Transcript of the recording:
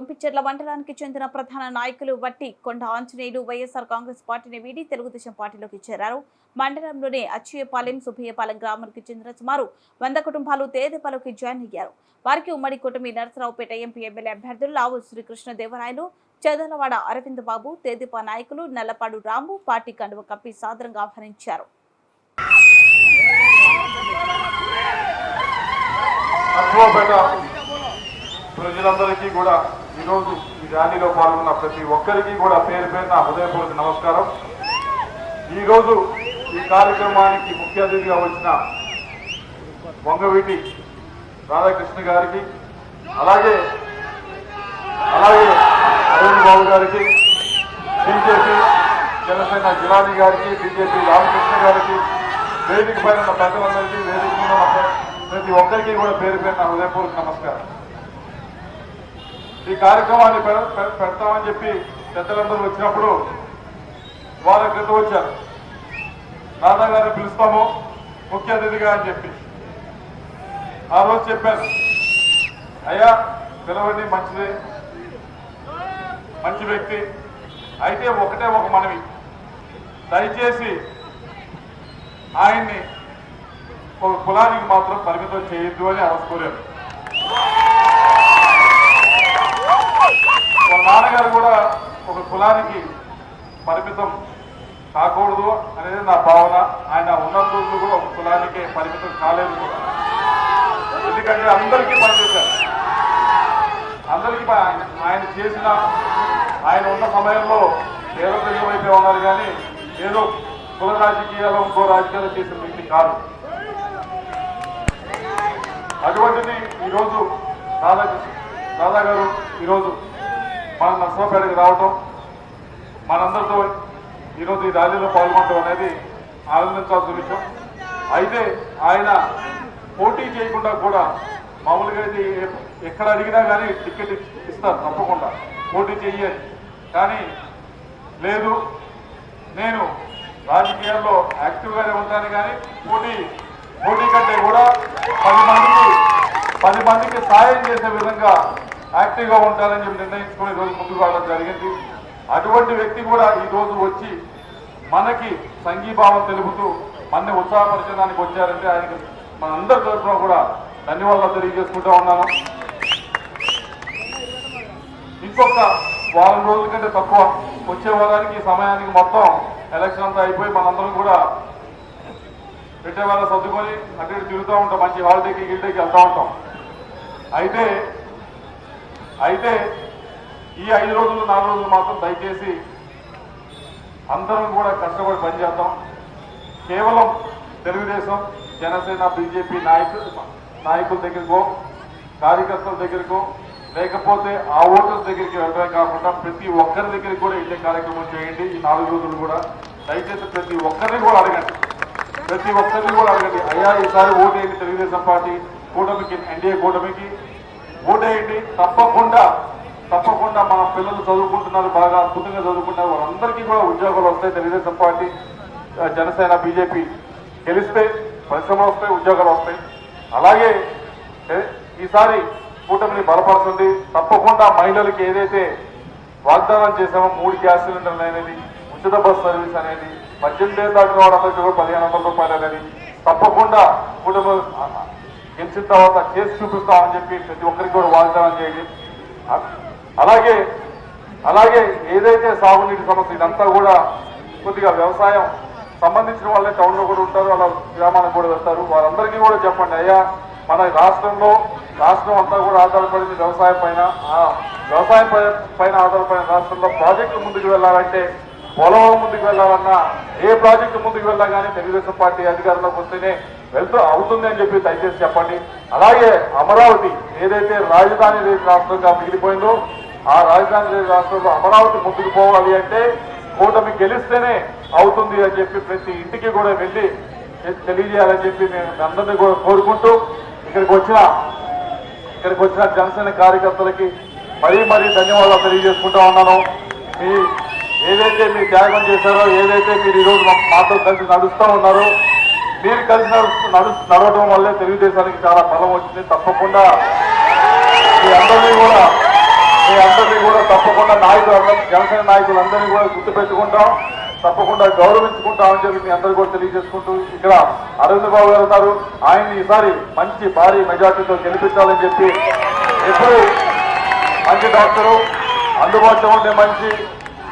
మామిడిచెర్ల మండలానికి చెందిన ప్రధాన నాయకులు వట్టి కొండ ఆంజనేయులు వైఎస్ఆర్ కాంగ్రెస్ పార్టీని వీడి తెలుగుదేశం పార్టీలోకి చేరారు. మండలంలోని అచ్చయ్యపాలెం సుభయ్యపాలెం గ్రామానికి చెందిన సుమారు వంద కుటుంబాలు తేదెపాలకి జాయిన్ అయ్యారు. వారికి ఉమ్మడి కూటమి నరసరావుపేట ఎంపీ ఎమ్మెల్యే అభ్యర్థులు లావు శ్రీకృష్ణ దేవరాయలు చదలవాడ అరవింద్ బాబు తేదీపా నాయకులు నల్లపాడు రాము పార్టీ కండువ కప్పి సాదరంగా ఆహ్వానించారు. ప్రజలందరికీ కూడా ఈరోజు ఈ ర్యాలీలో పాల్గొన్న ప్రతి ఒక్కరికి కూడా పేరు పేరున హృదయపూర్వక నమస్కారం. ఈరోజు ఈ కార్యక్రమానికి ముఖ్య అతిథిగా వచ్చిన వంగవీటి రాధాకృష్ణ గారికి అలాగే అలాగే అరుణ్ బాబు గారికి బీజేపీ జనసేన జిలాని గారికి బీజేపీ రామకృష్ణ గారికి వేదిక పైన ఉన్న ప్రజలందరికీ వేదిక మీద ప్రతి ఒక్కరికి కూడా పేరు పేరున హృదయపూర్వక నమస్కారం. ఈ కార్యక్రమాన్ని పె- పెడతామని చెప్పి పెద్దలందరూ వచ్చినప్పుడు వారం క్రితం వచ్చారు. రాధా గారిని పిలుస్తాము ముఖ్య అతిథిగా అని చెప్పి. ఆ రోజు చెప్పాను అయ్యా పిలవండి మంచిది. మంచి వ్యక్తి. అయితే ఒకటే ఒక మనవి. దయచేసి ఆయన్ని ఒక కులానికి మాత్రం పరిమితం చేయొద్దు అని అవసుకోలేరు వాళ్ళ నాన్నగారు కూడా ఒక కులానికి పరిమితం కాకూడదు అనేది నా భావన. ఆయన ఉన్న రోజులు కూడా ఒక కులానికే పరిమితం కాలేదు కూడా. ఎందుకంటే అందరికీ పనిచేశారు. అందరికీ ఆయన చేసిన ఆయన ఉన్న సమయంలో ఏదో వైపే ఉన్నారు కానీ ఏదో కుల రాజకీయాలు ఇంకో రాజకీయాలు చేసిన వ్యక్తి కాదు. అటువంటిది ఈరోజు దాదా దాదా గారు ఈరోజు మన నర్సరావుపేటకి రావటం మనందరితో ఈరోజు ఈ ర్యాలీలో పాల్గొనడం అనేది ఆనందించాల్సిన విషయం. అయితే ఆయన పోటీ చేయకుండా కూడా మామూలుగా అయితే ఎక్కడ అడిగినా కానీ టికెట్ ఇస్తారు తప్పకుండా. పోటీ చెయ్యాలి కానీ లేదు నేను రాజకీయాల్లో యాక్టివ్గానే ఉంటాను కానీ పోటీ పోటీ కంటే కూడా పది మందికి పది మందికి సాయం చేసే విధంగా యాక్టివ్గా ఉంటానని చెప్పి నిర్ణయించుకుని ఈరోజు ముందుకు రావడం జరిగింది. అటువంటి వ్యక్తి కూడా ఈ రోజు వచ్చి మనకి సంఘీభావం తెలుపుతూ మన ఉత్సాహపరచడానికి వచ్చారంటే ఆయనకి మన అందరి తరఫున కూడా ధన్యవాదాలు తెలియజేసుకుంటా ఉన్నాను. ఇంకొక వారం రోజుల కంటే తక్కువ వచ్చే వారానికి ఈ సమయానికి మొత్తం ఎలక్షన్ అంతా అయిపోయి మనందరం కూడా పెట్టే వాళ్ళ సర్దుకొని అటు ఇటు తిరుగుతూ ఉంటాం. మంచి హాలిడేకి గిల్డేకి వెళ్తూ ఉంటాం. అయితే అయితే ఈ ఐదు రోజులు నాలుగు రోజులు మాత్రం దయచేసి అందరం కూడా కష్టపడి పనిచేద్దాం. కేవలం తెలుగుదేశం జనసేన బీజేపీ నాయకులు నాయకుల దగ్గరకో కార్యకర్తల దగ్గరకో లేకపోతే ఆ ఓటర్స్ దగ్గరికి వెళ్ళడమే కాకుండా ప్రతి ఒక్కరి దగ్గరికి కూడా ఇదే కార్యక్రమం చేయండి ఈ నాలుగు రోజులు కూడా. దయచేసి ప్రతి ఒక్కరిని కూడా అడగండి. ప్రతి ఒక్కరిని కూడా అడగండి. అయ్యా ఈసారి ఓటేయండి తెలుగుదేశం పార్టీ కూటమికి ఎన్డీఏ కూటమికి. ఓటేయండి. తప్పకుండా తప్పకుండా మన పిల్లలు చదువుకుంటున్నారు బాగా అద్భుతంగా చదువుకుంటున్నారు. వారందరికీ కూడా ఉద్యోగాలు వస్తాయి. తెలుగుదేశం పార్టీ జనసేన బీజేపీ గెలిస్తే పరిశ్రమలు వస్తాయి ఉద్యోగాలు వస్తాయి. అలాగే ఈసారి కూటమిని బలపరచండి. తప్పకుండా మహిళలకి ఏదైతే వాగ్దానం చేశామో మూడు గ్యాస్ సిలిండర్లు అనేది ఉచిత బస్ సర్వీస్ అనేది పద్దెనిమిది ఏళ్ళు దాకా కూడా పదిహేను వందల రూపాయలు అనేది తప్పకుండా కూటమి గెలిచిన తర్వాత చేసి చూపిస్తామని చెప్పి ప్రతి ఒక్కరికి కూడా వాగ్దానం చేయండి. అలాగే అలాగే ఏదైతే సాగునీటి సమస్య ఇదంతా కూడా కొద్దిగా వ్యవసాయం సంబంధించిన వాళ్ళే టౌన్లో కూడా ఉంటారు అలా గ్రామాలకు కూడా వెళ్తారు. వారందరికీ కూడా చెప్పండి అయ్యా మన రాష్ట్రంలో రాష్ట్రం అంతా కూడా ఆధారపడింది వ్యవసాయం పైన. వ్యవసాయం పై- పైన ఆధారపడిన రాష్ట్రంలో ప్రాజెక్టు ముందుకు వెళ్ళాలంటే పోలవరం ముందుకు వెళ్ళాలన్నా ఏ ప్రాజెక్టు ముందుకు వెళ్ళా కానీ తెలుగుదేశం పార్టీ అధికారంలోకి వస్తేనే వెళ్తూ అవుతుంది అని చెప్పి దయచేసి చెప్పండి. అలాగే అమరావతి ఏదైతే రాజధాని రాష్ట్రంగా మిగిలిపోయిందో ఆ రాజధాని రాష్ట్రంలో అమరావతి ముందుకు పోవాలి అంటే కూటమి గెలిస్తేనే అవుతుంది అని చెప్పి ప్రతి ఇంటికి కూడా వెళ్ళి తెలియజేయాలని చెప్పి నేను అందరినీ కూడా కోరుకుంటూ ఇక్కడికి వచ్చిన ఇక్కడికి వచ్చిన జనసేన కార్యకర్తలకి మరీ మరీ ధన్యవాదాలు తెలియజేసుకుంటా ఉన్నాను. మీ ఏదైతే మీరు త్యాగం చేశారో ఏదైతే మీరు ఈరోజు మాతో కలిసి నడుస్తూ ఉన్నారో మీరు కలిసి నడు నడవడం వల్లే తెలుగుదేశానికి చాలా బలం వచ్చింది. తప్పకుండా మీ అందరినీ కూడా మీ అందరినీ కూడా తప్పకుండా నాయకులు జనసేన నాయకులందరినీ కూడా గుర్తుపెట్టుకుంటాం. తప్పకుండా గౌరవించుకుంటామని చెప్పి మీ అందరూ కూడా తెలియజేసుకుంటూ ఇక్కడ అరవింద్ బాబు గారు ఉన్నారు. ఆయన్ని ఈసారి మంచి భారీ మెజార్టీతో గెలిపించాలని చెప్పి ఎప్పుడు మంచి డాక్టరు అందుబాటులో ఉండే మంచి